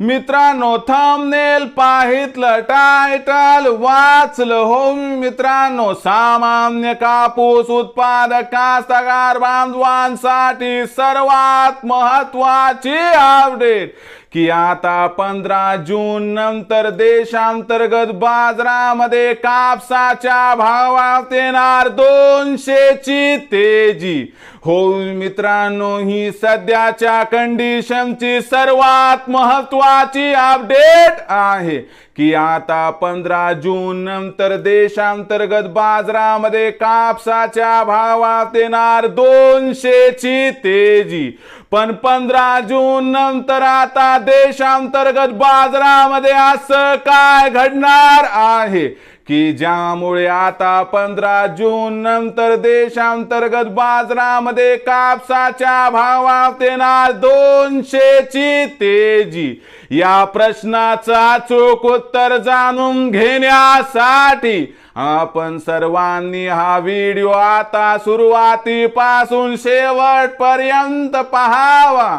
मित्रांनो थांबनेल पाहितलं टायटल वाचलं हो मित्रांनो सामान्य कापूस उत्पादक कास्तकार बांधवांसाठी सर्वात महत्वाची अपडेट की आता पंधरा जून नंतर देशांतर्गत बाजारामध्ये कापसाच्या भावात येणार दोनशेची तेजी. हो मित्रांनो ही सध्याच्या कंडिशनची सर्वात महत्वाची अपडेट आहे की आता पंधरा जून नंतर देशांतर्गत बाजारामध्ये कापसाच्या भावात येणार दोनशेची तेजी. पण पंधरा जून नंतर आता देशांतर्गत बाजारामध्ये असं काय घडणार आहे? की ज्यामुळे आता पंधरा जून नंतर देशांतर्गत बाजारामध्ये कापसाच्या भावात येणार दोनशेची तेजी? या प्रश्नाचं अचूक उत्तर जाणून घेण्यासाठी आपण सर्वांनी हा व्हिडिओ आता सुरुवातीपासून शेवटपर्यंत पहावा.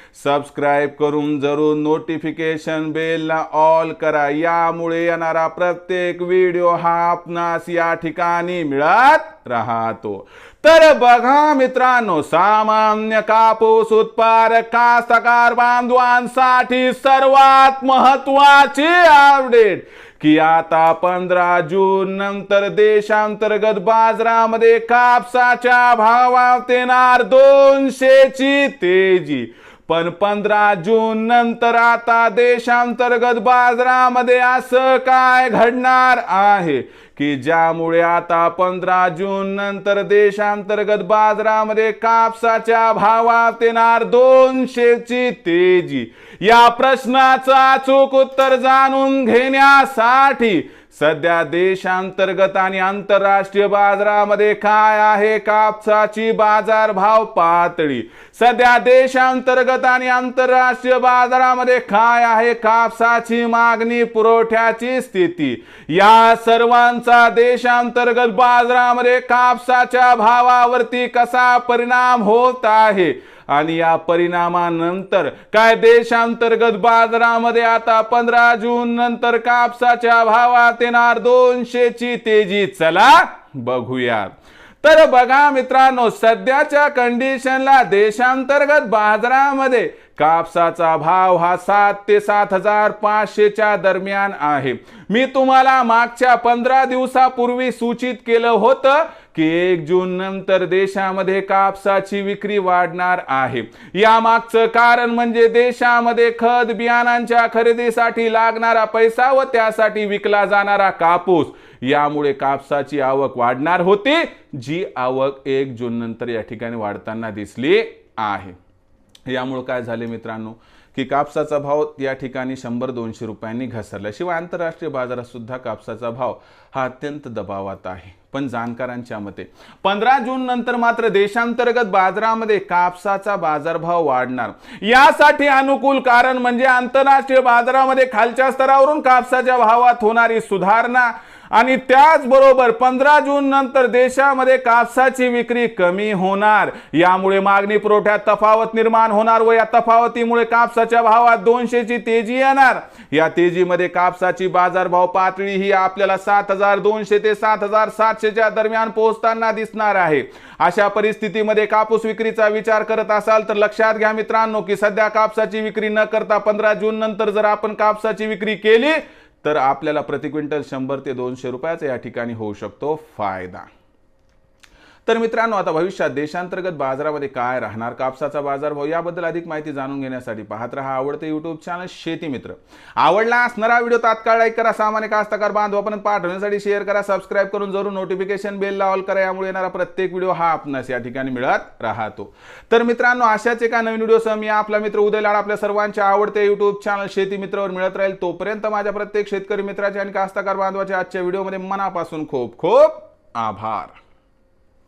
सबस्क्राईब करून जरूर नोटिफिकेशन बेलला ऑल करा. यामुळे येणारा प्रत्येक व्हिडिओ हा आपणास या ठिकाणी मिळत राहतो. तर बघा मित्रांनो सामान्य कापूस उत्पादक कास्तकार बांधवांसाठी सर्वात महत्वाची अपडेट की आता पंधरा जून नंतर देशांतर्गत बाजारामध्ये कापसाच्या भावात येणार दोनशेची तेजी. पण पंधरा जून नंतर आता देशांतर्गत बाजारामध्ये असं काय घडणार आहे? की ज्यामुळे आता पंधरा जून नंतर देशांतर्गत बाजारामध्ये कापसाच्या भावात येणार दोनशेची तेजी? या प्रश्नाचं अचूक उत्तर जाणून घेण्यासाठी सध्या देशांतर्गत आणि आंतरराष्ट्रीय बाजारामध्ये काय आहे कापसाची बाजारभाव पातळी? सध्या देशांतर्गत आणि आंतरराष्ट्रीय बाजारामध्ये काय आहे कापसाची मागणी पुरवठ्याची स्थिती? या सर्वांचा देशांतर्गत बाजारामध्ये कापसाच्या भावावरती कसा परिणाम होत आहे? आणि या परिणामानंतर काय देशांतर्गत बाजारामध्ये आता पंधरा जून नंतर कापसाच्या भावात येणार दोनशेची तेजी. चला बघूयात. तर बघा मित्रांनो सध्याच्या कंडिशनला देशांतर्गत बाजारामध्ये कापसाचा भाव हा सात ते सात हजार पाचशेच्या दरम्यान आहे. मी तुम्हाला मागच्या पंधरा दिवसापूर्वी सूचित केलं होतं की एक जून नंतर देशामध्ये कापसाची विक्री वाढणार आहे. यामागचं कारण म्हणजे देशामध्ये खत बियाणांच्या खरेदीसाठी लागणारा पैसा व त्यासाठी विकला जाणारा कापूस. यामुळे कापसाची आवक वाढणार होती जी आवक एक जून नंतर या ठिकाणी वाढताना दिसली आहे. यामुळे काय झाले मित्रांनो? की कापसाचा भाव या ठिकाणी शंभर दोनशे रुपयांनी घसरला शिवाय आंतरराष्ट्रीय बाजारात सुद्धा कापसाचा भाव हा अत्यंत दबावात आहे. पण जाणकारांच्या मते पंधरा जून नंतर मात्र देशांतर्गत बाजारामध्ये कापसाचा बाजारभाव वाढणार. यासाठी अनुकूल कारण म्हणजे आंतरराष्ट्रीय बाजारामध्ये खालच्या स्तरावरून कापसाच्या भावात होणारी सुधारणा आणि त्याचबरोबर पंधरा जून नंतर देशामध्ये कापसाची विक्री कमी होणार. यामुळे मागणी पुरवठ्यात तफावत निर्माण होणार व या तफावतीमुळे कापसाच्या भावात दोनशेची तेजी येणार. या तेजीमध्ये कापसाची बाजारभाव पातळी ही आपल्याला सात हजार दोनशे ते सात हजार सातशेच्या दरम्यान पोहोचताना दिसणार आहे. अशा परिस्थितीमध्ये कापूस विक्रीचा विचार करत असाल तर लक्षात घ्या मित्रांनो की सध्या कापसाची विक्री न करता पंधरा जून नंतर जर आपण कापसाची विक्री केली तर आपल्याला प्रति क्विंटल शंभर ते दोनशे रुपयाचा या ठिकाणी होऊ शकतो फायदा. तर मित्रांनो आता भविष्यात देशांतर्गत बाजारामध्ये काय राहणार? कापसाचा बाजारभाव याबद्दल अधिक माहिती जाणून घेण्यासाठी पाहत रहा आवडते युट्यूब चॅनल शेती मित्र. आवडला असणारा व्हिडिओ तात्काळ लाईक करा सामान्य कास्तकार बांधवापर्यंत पाठवण्यासाठी शेअर करा सबस्क्राईब करून जरूर नोटिफिकेशन बेल लावल करा यामुळे येणारा प्रत्येक व्हिडिओ हा आपणास या ठिकाणी मिळत राहतो. तर मित्रांनो अशाच एका नवीन व्हिडिओसह मी आपला मित्र उदय लाड आपल्या सर्वांच्या आवडते युट्यूब चॅनल शेती मित्रवर मिळत राहील. तोपर्यंत माझ्या प्रत्येक शेतकरी मित्राचे आणि कास्तकार बांधवाच्या आजच्या व्हिडिओमध्ये मनापासून खूप खूप आभार.